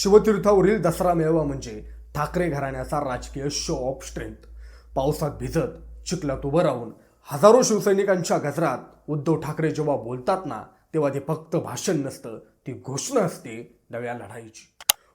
शिवतीर्थावरील दसरा मेळावा म्हणजे ठाकरे घराण्याचा राजकीय शो ऑफ स्ट्रेंथ पावसात भिजत चिखलात उभं राहून हजारो शिवसैनिकांच्या गजरात उद्धव ठाकरे जेव्हा बोलतात ना तेव्हा ते फक्त भाषण नसतं ती घोषणा असते नव्या लढाईची.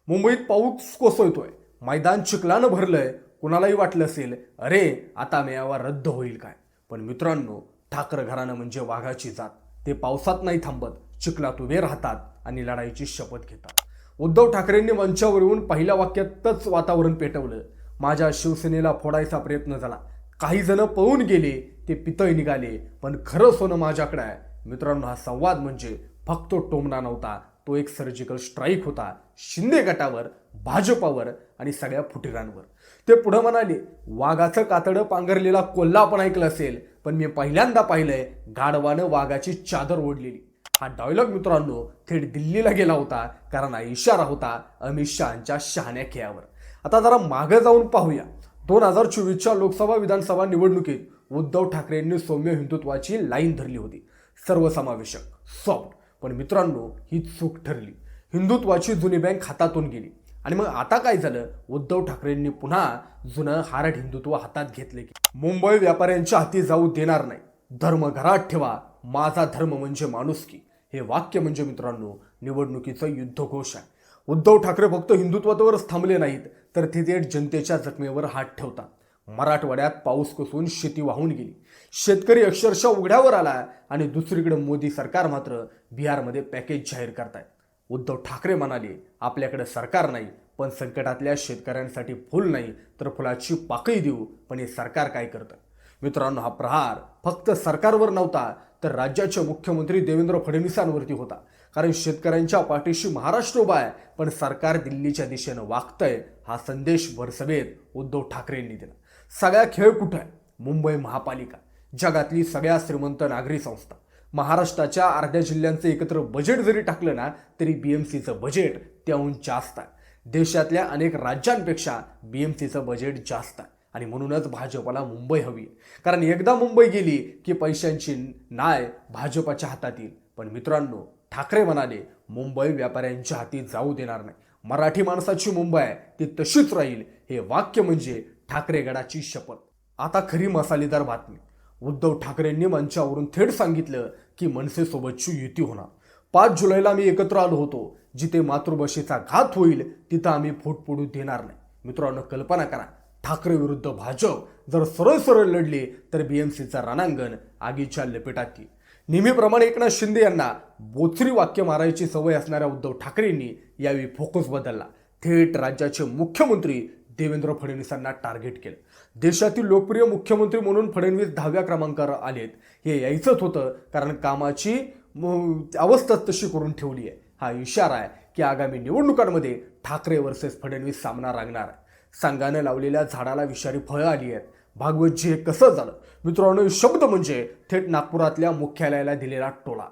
मुंबईत पाऊस कोसळतोय मैदान चिखलानं भरलंय कुणालाही वाटलं असेल अरे आता मेळावा रद्द होईल काय? पण मित्रांनो ठाकर घराणं म्हणजे वाघाची जात. ते पावसात नाही थांबत चिखलात उभे राहतात आणि लढाईची शपथ घेतात. उद्धव ठाकरेंनी मंचावर येऊन पहिल्या वाक्यातच वातावरण पेटवलं. माझ्या शिवसेनेला फोडायचा प्रयत्न झाला. काही जण पळून गेले ते पितळ निघाले. पण खरं सोनं माझ्याकडे आहे. मित्रांनो हा संवाद म्हणजे फक्त टोमणा नव्हता. तो एक सर्जिकल स्ट्राईक होता. शिंदे गटावर भाजपावर आणि सगळ्या फुटीरांवर. ते पुढं म्हणाले वाघाचं कातडं पांघरलेला कोल्हा आपण ऐकलं असेल. पण मी पहिल्यांदा पाहिलंय गाढवानं वाघाची चादर ओढलेली. हा डायलॉग मित्रांनो थेट दिल्लीला गेला होता कारण हा इशारा होता अमित शहाच्या शहाण्या खेळावर. आता जरा मागे जाऊन पाहूया. दोन हजार चोवीसच्या लोकसभा विधानसभा निवडणुकीत उद्धव ठाकरेंनी सौम्य हिंदुत्वाची लाईन धरली होती. सर्वसमावेशक सॉफ्ट पण मित्रांनो ही चूक ठरली. हिंदुत्वाची जुनी बँक हातातून गेली. आणि मग आता काय झालं? उद्धव ठाकरेंनी पुन्हा जुनं हारट हिंदुत्व हातात घेतले की. मुंबई व्यापाऱ्यांच्या हाती जाऊ देणार नाही. धर्म घरात ठेवा. माझा धर्म म्हणजे माणुसकी. हे वाक्य म्हणजे मित्रांनो निवडणुकीचं युद्धघोष आहे. उद्धव ठाकरे फक्त हिंदुत्वावरच थांबले नाहीत तर ते थेट जनतेच्या जखमेवर हात ठेवतात. मराठवाड्यात पाऊस कोसळून शेती वाहून गेली. शेतकरी अक्षरशः उघड्यावर आला आणि दुसरीकडे मोदी सरकार मात्र बिहारमध्ये पॅकेज जाहीर करतायत. उद्धव ठाकरे म्हणाले आपल्याकडे सरकार नाही पण संकटातल्या शेतकऱ्यांसाठी फुल नाही तर फुलाची पाकळी देऊ पण हे सरकार काय करतं? मित्रांनो हा प्रहार फक्त सरकारवर नव्हता तर राज्याचे मुख्यमंत्री देवेंद्र फडणवीसांवरती होता. कारण शेतकऱ्यांच्या पाठीशी महाराष्ट्र उभा आहे पण सरकार दिल्लीच्या दिशेनं वागतंय हा संदेश भरसभेत उद्धव ठाकरेंनी दिला. सगळ्या खेळ कुठं आहे? मुंबई महापालिका. जगातली सगळ्या श्रीमंत नागरी संस्था. महाराष्ट्राच्या अर्ध्या जिल्ह्यांचं एकत्र बजेट जरी टाकलं ना तरी बी एम सीचं बजेट त्याहून जास्त आहे. देशातल्या अनेक राज्यांपेक्षा बी एम सीचं बजेट जास्त आहे. आणि म्हणूनच भाजपला मुंबई हवी. कारण एकदा मुंबई गेली की पैशांची नाय भाजपाच्या हातात येईल पण मित्रांनो ठाकरे म्हणाले मुंबई व्यापाऱ्यांच्या हाती जाऊ देणार नाही. मराठी माणसाची मुंबई आहे ती तशीच राहील. हे वाक्य म्हणजे ठाकरे गडाची शपथ. आता खरी मसालेदार बातमी. उद्धव ठाकरेंनी मंचावरून थेट सांगितलं की मनसेसोबतची युती होणार. पाच जुलैला मी एकत्र आलो होतो. जिथे मातृभाषेचा घात होईल तिथं आम्ही फूट पडू देणार नाही. मित्रांनो कल्पना करा. ठाकरे विरुद्ध भाजप जर सरळ सरळ लढले तर बी एम सीचा रणांगण आगीच्या लपेटात येईल नेहमीप्रमाणे एकनाथ शिंदे यांना बोचरी वाक्य मारायची सवय असणाऱ्या उद्धव ठाकरेंनी यावेळी फोकस बदलला. थेट राज्याचे मुख्यमंत्री देवेंद्र फडणवीसांना टार्गेट केलं. देशातील लोकप्रिय मुख्यमंत्री म्हणून फडणवीस दहाव्या क्रमांकावर आलेत. हे यायचंच होतं कारण कामाची अवस्था अवस्थाच तशी करून ठेवली आहे हा इशारा आहे की आगामी निवडणुकांमध्ये ठाकरे वर्सेस फडणवीस सामना रंगणार आहे. सांगानं लावलेल्या झाडाला विषारी फळं आली आहेत. भागवतजी हे कसं झालं? मित्रांनो शब्द म्हणजे थेट नागपुरातल्या मुख्यालयाला दिलेला टोळा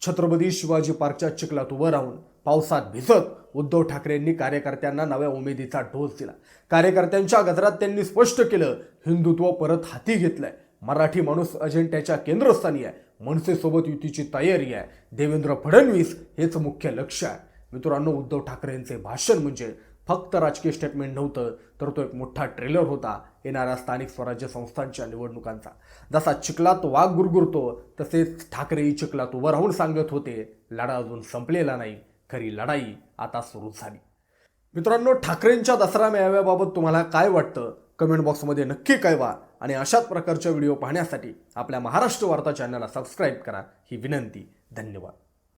छत्रपती शिवाजी पार्कच्या चिखलात उभं राहून पावसात भिजत उद्धव ठाकरेंनी कार्यकर्त्यांना नव्या उमेदीचा डोस दिला. कार्यकर्त्यांच्या गजरात त्यांनी स्पष्ट केलं हिंदुत्व परत हाती घेतलंय. मराठी माणूस अजेंड्याच्या केंद्रस्थानी आहे. मनसेसोबत युतीची तयारी आहे. देवेंद्र फडणवीस हेच मुख्य लक्ष आहे. मित्रांनो उद्धव ठाकरेंचे भाषण म्हणजे फक्त राजकीय स्टेटमेंट नव्हतं तर तो एक मोठा ट्रेलर होता येणाऱ्या स्थानिक स्वराज्य संस्थांच्या निवडणुकांचा. जसा चिखलात वाघ गुरगुरतो तसेच ठाकरेही चिखलात उभं राहून सांगत होते लढा अजून संपलेला नाही खरी लढाई आता सुरू झाली. मित्रांनो ठाकरेंच्या दसरा मेळाव्याबाबत तुम्हाला काय वाटतं? कमेंट बॉक्समध्ये नक्की कळवा आणि अशाच प्रकारच्या व्हिडिओ पाहण्यासाठी आपल्या महाराष्ट्र वार्ता चॅनलला सबस्क्राईब करा. ही विनंती धन्यवाद.